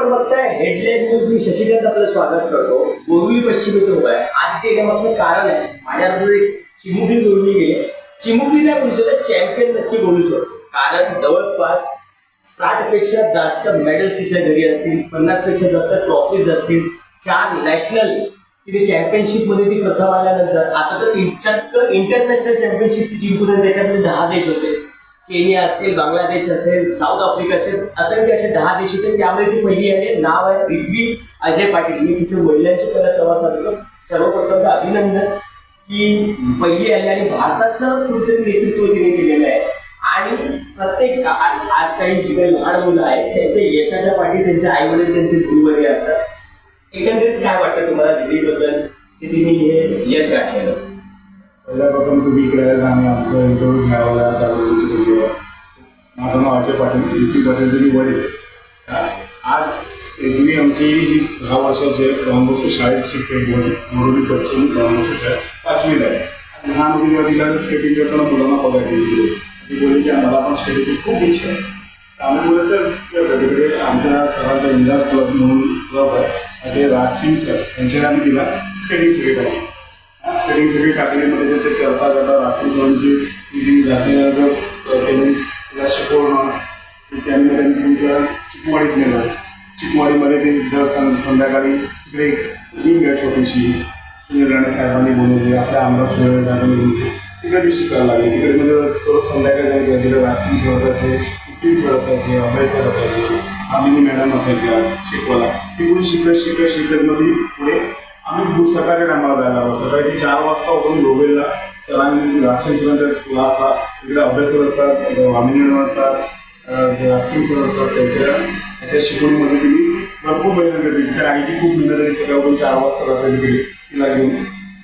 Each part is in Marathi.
आपण बघताय हेडलाईन न्यूज मी शशिकांत आपलं स्वागत करतो. पूर्वी पश्चिमी उभा आहे. आज ते मागचं कारण आहे. माझ्याबरोबर एक चिमुकली जोडली गेली. चिमुकली नाही बोलू शकत चॅम्पियन नक्की बोलू शकतो. कारण जवळपास साठपेक्षा जास्त मेडल तिच्या घरी असतील पन्नासपेक्षा जास्त ट्रॉफीज असतील चार नॅशनल तिथे चॅम्पियनशिपमध्ये ती प्रथम आल्यानंतर आता तर इंटरनॅशनल चॅम्पियनशिप ती जिंकून त्याच्यामध्ये दहा देश होते. केनिया असेल बांगलादेश असेल साऊथ आफ्रिका असेल असंख्य असे दहा देश होते त्यामध्ये ती पहिली आहे. नाव आहे रिद्वी अजय पाटील. मी तिच्या वडिलांशी त्याला संवाद साधतो. सर्वप्रथम अभिनंदन की पहिली आली आणि भारताचं कुठेतरी नेतृत्व तिने केलेलं आहे. आणि प्रत्येक आज आज काही जी काही लहान मुलं आहेत त्यांच्या यशाच्या पाठी त्यांचे आई वडील त्यांचे गुरुवरी असतात. एकंदरीत काय वाटतं तुम्हाला दिल्लीबद्दल? की तिने हे यश गाठलेलं? पहिल्यापासून तुम्ही इकडे आहेत आणि आमचं इंटरव्ह्यू घ्यावा त्याबद्दल धन्यवाद माझं नाव अजय पाटील युपी पाटील तुम्ही वडील. आज तुम्ही आमची जी दहा वर्षाची आहे. तेव्हापासून शाळेत शिकते वडील मोरबी पश्चिम तेव्हापासून पाचवीला आहे. आणि लहान मुली तिला स्केटिंग करताना मुलांना बघायची ती बोलली की आम्हाला पण स्केटिंगची खूप इच्छा आहे. आम्ही बोलायचं तिकडे आमच्या सरांचा इंदाज क्लब म्हणून क्लब आहे. ते राजसिंग सर यांच्याकडे आम्ही तिला स्केटिंग शिकवतो स्टेडिंग सगळी टाकलीमध्ये ते करता करता राशी सरांची जी दाखल्यानंतर त्यांनी तिला शिकवणं त्यांनी त्यांनी तुमच्या चिकवाडीत नेलं चिकवाडीमध्ये ते दर संध्याकाळी तिकडे एक टीम आहे छोटीशी. सुनील राणे साहेबांनी बोलवली आपल्या आमदार सुनील राणे बोलवली. तिकडे ती शिकायला लागली. तिकडे म्हणजे संध्याकाळी तिकडे राशी सर असायचे नितीन सर असायचे अभय सर असायचे आमिनी मॅडम असायच्या शिकवायला. तिकडून शिकत शिकत शिकत मध्ये पुढे आम्ही खूप सकाळी टायमाला जायला लागलो. सकाळी चार वाजता उठून गोबेलला सरांनी राक्षस सरांच्या क्लासला तिकडे अभ्यासर असतात वामिनी मॅडम असतात अं, जे राक्षस सर असतात त्यांच्या त्याच्या शिकवणीमध्ये तिने भरपूर मेहनत केली तिच्या आईची खूप मेहनत आहे सकाळी उठून चार वाजता रात्री केली तिला घेऊन.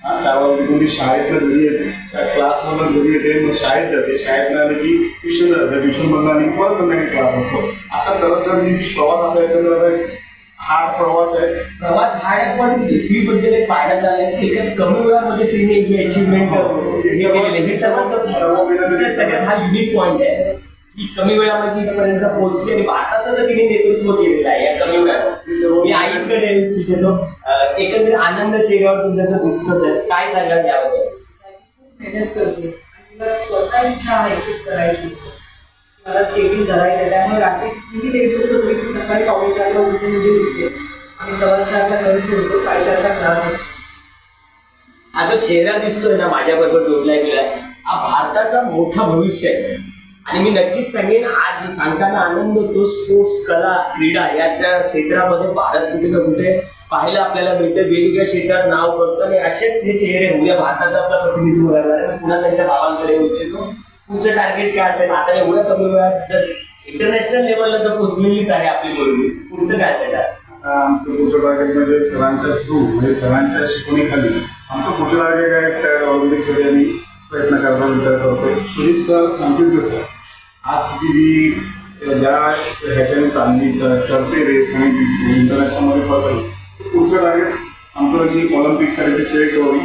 हा, चार वाजता तिथून ती शाळेतनं घरी येते. क्लासमधून घरी येते मग शाळेत जाते. शाळेत आले की ट्युशन जाते. ट्युशन मधून आणि परत संध्याकाळी क्लास असतो. असा करत करत तिची प्रवास असा एकंदर हार्ड प्रवास आहे. प्रवास हा आहे पण पृथ्वी बद्दल एक पाहण्यात आलं की एका कमी वेळामध्ये तिने ही अचिव्हमेंट ही सर्वात सर्व सगळ्यात हा युनिक पॉइंट आहे. की कमी वेळामध्ये इथपर्यंत पोहोचली आणि भारतात सुद्धा तिने नेतृत्व केलेलं आहे या कमी वेळात मी आईकडे शिक्षतो एकंदरीत आनंद चेहऱ्यावर तुमच्याकडे दिसतोच आहे. काय सांगाल याबद्दल? मेहनत करते स्वतः इच्छा आहे करायची. मला स्केटिंग करायचं त्यामुळे रात्री किती लेट होत होते की सकाळी पावणे चारला उठून म्हणजे उठतेच आणि सव्वा चारला घर सोडतो साडेचारचा क्लास असतो आता चेहरा दिसतोय ना माझ्या बरोबर जोडला गेलाय हा भारताचा मोठा भविष्य आहे. आणि मी नक्कीच सांगेन आज सांगताना आनंद होतो स्पोर्ट्स कला क्रीडा याच्या क्षेत्रामध्ये भारत कुठे ना कुठे पाहायला आपल्याला मिळतं वेगवेगळ्या क्षेत्रात नाव करतं आणि असेच हे चेहरे उद्या भारताचा आपला प्रतिनिधित्व करणार आहे. पुन्हा त्यांच्या बाबांकडे इच्छितो. तुमचं टार्गेट काय असेल? आता एवढ्या कमी वेळात जर इंटरनॅशनल लेवलला तर पोहोचलेलीच आहे आपली मुलगी पुढचं काय असेल? आता आमचं पुढचं टार्गेट म्हणजे सरांच्या थ्रू म्हणजे सरांच्या शिकवणीखाली. आमचं पुढचं टार्गेट आहे त्या ऑलिम्पिकसाठी आम्ही प्रयत्न करण्याचा विचार करतोय. म्हणजे सर सांगतील कसं आज तिची जी ज्या ह्याच्याने चालली तर करते रेस आणि इंटरनॅशनलमध्ये पकडली पुढचं टार्गेट आमचं जी ऑलिम्पिकसाठी सिलेक्ट व्हावी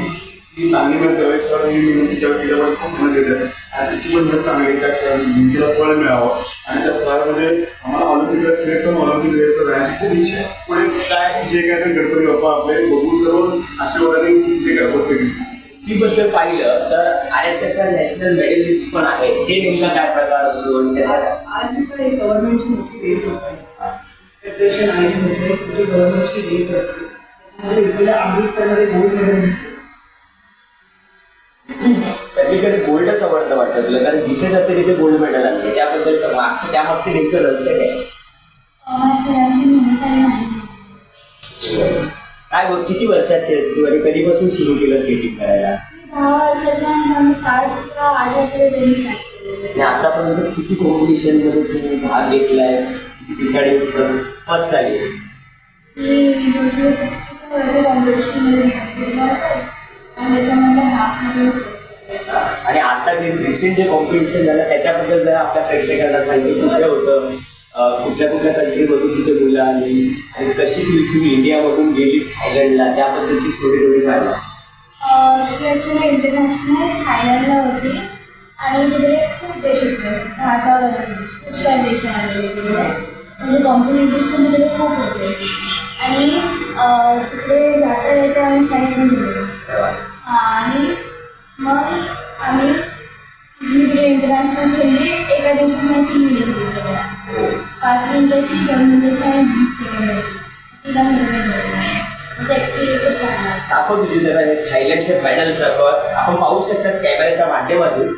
ती चांगली मेहनत करावी सर ही मेहनत तिच्या तिच्याकडे खूप मेहनत येते आणि तिची पण मेहनत चांगली आहे. त्या तिला फळ मिळावं. आणि त्या फळामध्ये आम्हाला ऑलिम्पिकला सिलेक्ट करून ऑलिम्पिक रेसला जाण्याची खूप इच्छा आहे. पुढे काय जे काय ते गणपती बाप्पा आपले बघून सर्व आशीर्वादाने जे गणपती ती बद्दल पाहिलं तर I S F national medallist पण आहे. हे नेमका काय प्रकार असतो आणि त्याचा? काय? आज पण एक गव्हर्नमेंटची मोठी रेस असते. फेडरेशन आहे मध्ये मोठी गव्हर्नमेंटची रेस असते. त्याच्यामध्ये इकडे अमृतसरमध्ये गोल्ड मेडल मिळते. सगळीकडे गोल्डच आवडतं वाटतं तुला. कारण जिथे जाते तिथे गोल्ड मेडल आणते त्याबद्दल मागचं त्यामागचं नेमकं रहस्य काय? काय बघ किती वर्षाची आहेस तू आणि कधीपासून सुरू केलं स्केटिंग करायला? दहा वर्षाच्या आणि सात आठ आतापर्यंत किती कॉम्पिटिशनमध्ये तू भाग घेतलायस? किती ठिकाणी फर्स्ट आली मी सिक्स्टीच्या भाग घेतला असेल आणि आता जे रिसेंट जे कॉम्पिटिशन झालं त्याच्याबद्दल जरा आपल्या प्रेक्षकांना सांगितलं. कुठे होतं? अं, कुठल्या कुठल्या कंट्रीमधून तिथे मुलं आली? आणि कशी ती इथून इंडियामधून गेली थायलंडला त्याबद्दलची स्टोरी थोडी सांगा. ॲक्च्युली इंटरनॅशनल थायलंडला होती. आणि तिकडे खूप देश होते. दहाच्या खूप सारे देश आले तिकडे. म्हणजे कॉम्पिटिटिव्ह तिकडे खूप होते. आणि तिकडे जाता येतं आणि फ्लाईट आणि मग आम्ही तिकडे इंटरनॅशनल खेळली एका दिवसामध्ये तीन मिनिट सगळ्या पाच मिनिटाची दोन मिनिटाची आणि वीस सेकंदाची तिला मिनिट एक्सपिरियन्स खूप चांगला होता. दाखव म्हणजे जरा थायलंडचे मेडल्स दाखव आपण पाहू शकतात कॅमेऱ्याच्या माध्यमातून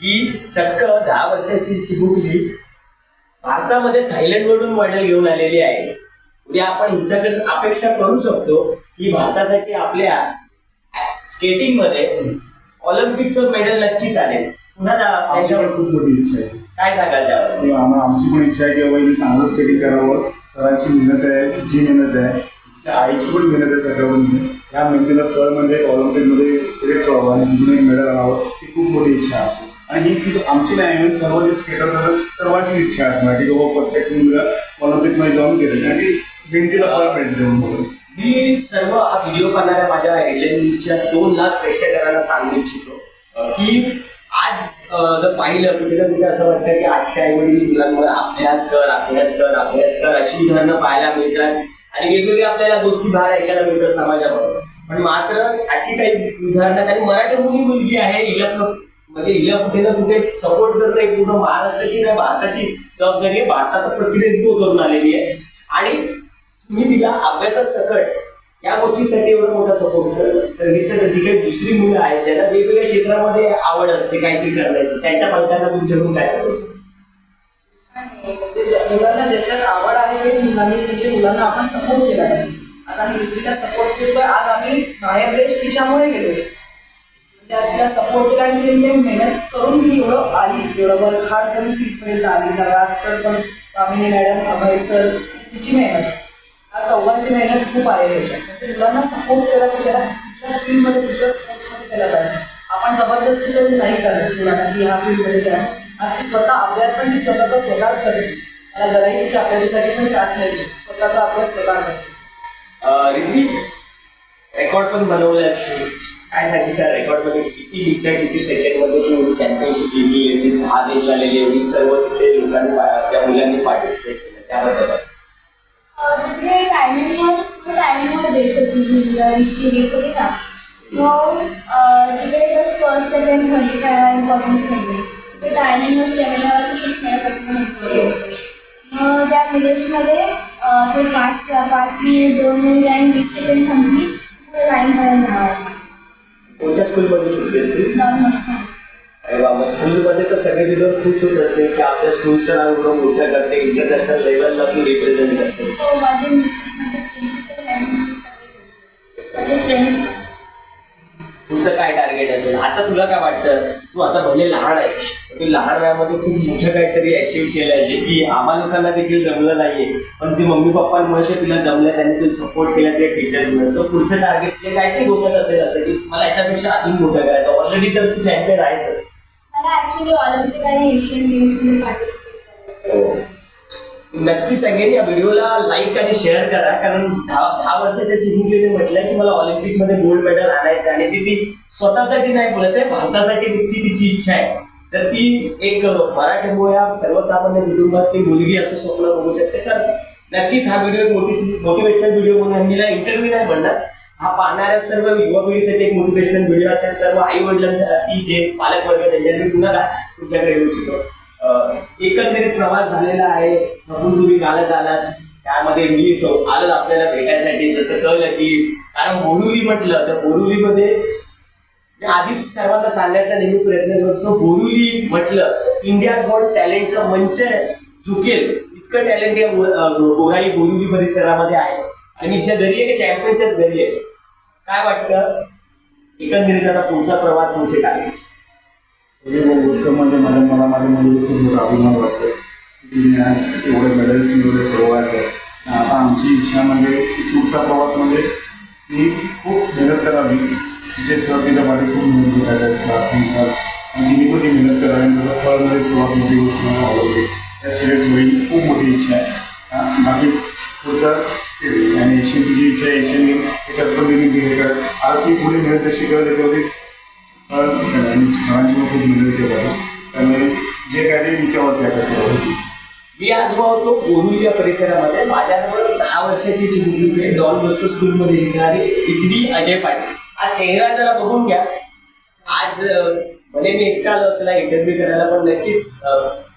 की चक्क दहा वर्षाची चिमुकली भारतामध्ये थायलंड मधून मेडल घेऊन आलेली आहे. उद्या आपण हिच्याकडे अपेक्षा करू शकतो की भारतासाठी आपल्या स्केटिंगमध्ये ऑलिम्पिकचं मेडल नक्कीच आले पुन्हा जा- आमची पण खूप मोठी इच्छा आहे. काय सांगाल त्यावर? आम्हा- आमची पण इच्छा आहे की बाबा चांगलं स्केटिंग करावं. सरांची मेहनत आहे तिची मेहनत आहे. आईची पण मेहनत आहे सगळ्यावर या मेहनतीला फळ म्हणजे ऑलिम्पिकमध्ये सिलेक्ट व्हावं आणि तिथून एक मेडल आणावं ही खूप मोठी इच्छा आहे. आणि ही ती आमची नाही आहे, सर्व जे आहेत सर्वांची इच्छा असणार की बाबा प्रत्येक मुलगा ऑलिम्पिकमध्ये जाऊन गेले आणि मेहनतीला फळ मिळते म्हणून. मी सर्व हा व्हिडिओ पाहणाऱ्या माझ्या हेडलाईन दोन लाख प्रेक्षकांना सांगू इच्छितो. की आज जर पाहिलं कुठे ना कुठे असं वाटतं की आजच्या आईवडील मुलांवर अभ्यास कर अभ्यास कर अभ्यास कर अशी उदाहरणं पाहायला मिळतात. आणि वेगवेगळ्या आपल्याला गोष्टी बाहेर ऐकायला मिळतात समाजाबरोबर पण मात्र अशी काही उदाहरणं आणि मराठी मुली मुलगी आहे हिला म्हणजे हिला कुठे ना कुठे सपोर्ट करणं नाही पूर्ण महाराष्ट्राची नाही भारताची जबाबदारी आहे. भारताचं प्रतिनिधित्व करून आलेली आहे. आणि मी तिला अभ्यासात सकट या गोष्टीसाठी एवढा मोठा सपोर्ट करतो तर ही सर जी काही दुसरी मुलं आहेत ज्यांना वेगवेगळ्या क्षेत्रामध्ये आवड असते काहीतरी करण्याची त्यांच्या पालकांना तुमच्याकडून काय सांगू मुलांना ज्याच्यात आवड आहे ते मुलांनी म्हणजे मुलांना आपण सपोर्ट केला पाहिजे आता मी तिला सपोर्ट करतोय आज आम्ही बाहेर देश तिच्यामुळे गेलो म्हणजे तिला सपोर्ट केला आणि ते मेहनत करून ती एवढं आली. एवढं वर्क हार्ड करून तिथपर्यंत आली. सगळ्यात तर पण कामिनी मॅडम अभय सर तिची मेहनत. चौघांची मेहनत खूप आहे याच्यात. मुलांना सपोर्ट केला की त्याला कुठल्या फील्डमध्ये कुठल्या स्पोर्ट्समध्ये केला पाहिजे. आपण जबरदस्ती करून नाही चालत मुलांना की ह्या फील्डमध्ये घ्या आज ती स्वतः अभ्यास पण ती स्वतःचा स्वतःच करते. मला जराही तिच्या अभ्यासासाठी पण त्रास नाही स्वतःचा अभ्यास स्वतः करते. रिद्धी रेकॉर्ड पण बनवलाय काय सांगितलं त्या रेकॉर्डमध्ये? किती लिहिता किती सेकंडमध्ये तू चॅम्पियनशिप जिंकली? दहा देश आलेले एवढी सर्व तिथे लोकांनी त्या मुलांनी पार्टिसिपेट केलं. त्याबद्दल अं, तिकडे टायमिंगवर टायमिंगवर रेस होती जी वीसची रेस होती ना मग अं, तिकडे बस फर्स्ट सेकंड थर्ड काय इम्पॉर्टन्स नाही आहे ते टायमिंगवर स्टेमिनावर कसं खेळत असणं important आहे. मग त्या मिनिट्समध्ये अं, ते पाच पाच मिनिट दोन मिनिट आणि वीस सेकंड संपली लाईन पर्यंत धावायला कोणत्या स्कूलमध्ये शिकतेस तू जाऊन मस्त अरे वा स्कूलमध्ये तर सगळे तिथं खुश होत असते की आपल्या स्कूलचं नाव एवढं मोठं करते इंटरनॅशनल लेवलला तू रिप्रेझेंट तो फ्रेंड्स तुमचं काय टार्गेट असेल? आता तुला काय वाटतं? तू आता भले लहान आहेस तू लहान वयामध्ये खूप मोठं काहीतरी अचीव्ह केलंय जे की आम्हा लोकांना देखील जमलं नाहीये. पण ती मम्मी पप्पांमुळे ते तुला जमलं त्यांनी तुला सपोर्ट केला त्या टीचर्समुळे तर पुढचं टार्गेट काहीतरी गोष्ट असेल असं की मला याच्यापेक्षा अजून मोठं करायचं. ऑलरेडी तर तू चॅम्पियन आहेसच. मला ऍक्च्युली ऑलिम्पिक आणि एशियन गेम्समध्ये पार्टिसिपेट करायचं नक्की सांगेन या व्हिडिओला लाईक आणि शेअर करा कारण दहा दहा वर्षाच्या चिमुकलीने म्हटलं की मला ऑलिम्पिकमध्ये गोल्ड मेडल आणायचं आणि ती ती स्वतःसाठी नाही बोलत आहे भारतासाठी तिची तिची इच्छा आहे. तर ती एक मराठीमुळे या सर्वसामान्य कुटुंबात ती मुलगी असं स्वप्न बघू शकते. तर नक्कीच हा व्हिडिओ मोटिवेशनल व्हिडिओ म्हणून मीला इंटरव्ह्यू नाही म्हणणार हा पाहणाऱ्या सर्व युवा पिढीसाठी एक मोटिवेशनल व्हिडिओ असेल. सर्व आई वडिलांसाठी जे पालक वर्ग त्यांच्यासाठी पुन्हा तुमच्याकडे येऊ इच्छितो. अं, एकंदरीत प्रवास झालेला आहे. म्हणून तुम्ही कालच आलात त्यामध्ये मी आलोच आपल्याला भेटायसाठी. जसं कळलं की कारण बोरुली म्हटलं तर बोरुलीमध्ये आधीच सर्वांना सांगायचा नेहमी प्रयत्न करतो. बोरुली म्हटलं इंडिया गॉड टॅलेंटचं मंच झुकेल. इतकं टॅलेंट या गोराई बोरुली परिसरामध्ये आहे. आणि ज्या घरी आहे चॅम्पियनच्याच घरी आहे. काय वाटतं? एकंदरीत आता तुमचा प्रवास तुमचे काय? गोष्ट म्हणजे मला मला माझ्या मुलीला खूप मोठा अभिमान वाटतो तिने आज एवढे मेडल्स मिळवले सर्व आहे. आता आमची इच्छा म्हणजे की पुढचा प्रवास म्हणजे ती खूप मेहनत करावी. तिचे सर तिच्या पाठी खूप मेहनत करायला क्लासिंग सर. आणि तिने पण मेहनत करावी. मला त्याचा फळमध्ये म्हणजे सर्वात मोठी गोष्ट मला आवडली. त्या सिलेक्ट होईल खूप मोठी इच्छा आहे. बाकी पुढचा आणि एशियन तिची इच्छा आहे एशियन त्याच्यात पण तिने हे कर आता ती पुढे मिळत कशी करेल त्याच्यावरती सरांची खूप मिळत केली त्यामुळे जे काय ते तिच्यावरती आहे कसं मी आज होतो बोरुली या परिसरामध्ये माझ्याजवळ दहा वर्षाची चिमुकली डॉन बसतो स्कूलमध्ये शिकणारी इथली अजय पाटील. आज चेहरा जरा बघून घ्या. आज म्हणजे मी एकटा आलो असला इंटरव्ह्यू करायला पण नक्कीच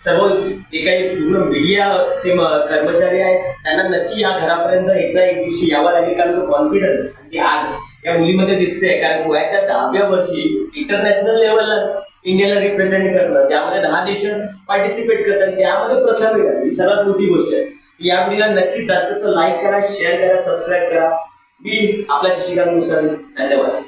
सर्व जे काही पूर्ण मीडियाचे कर्मचारी आहेत त्यांना नक्की या घरापर्यंत एकदा एक दिवशी यावं लागेल कारण तो कॉन्फिडन्स आणि आग या मुलीमध्ये दिसते कारण वयाच्या दहाव्या वर्षी इंटरनॅशनल लेवलला इंडियाला रिप्रेझेंट करणं ज्यामध्ये दहा देश पार्टिसिपेट करतात त्यामध्ये प्रथम येणं ही सर्वात मोठी गोष्ट आहे. या मुलीला नक्की जास्त लाईक करा शेअर करा सबस्क्राईब करा. मी आपल्या शशिकांत धन्यवाद.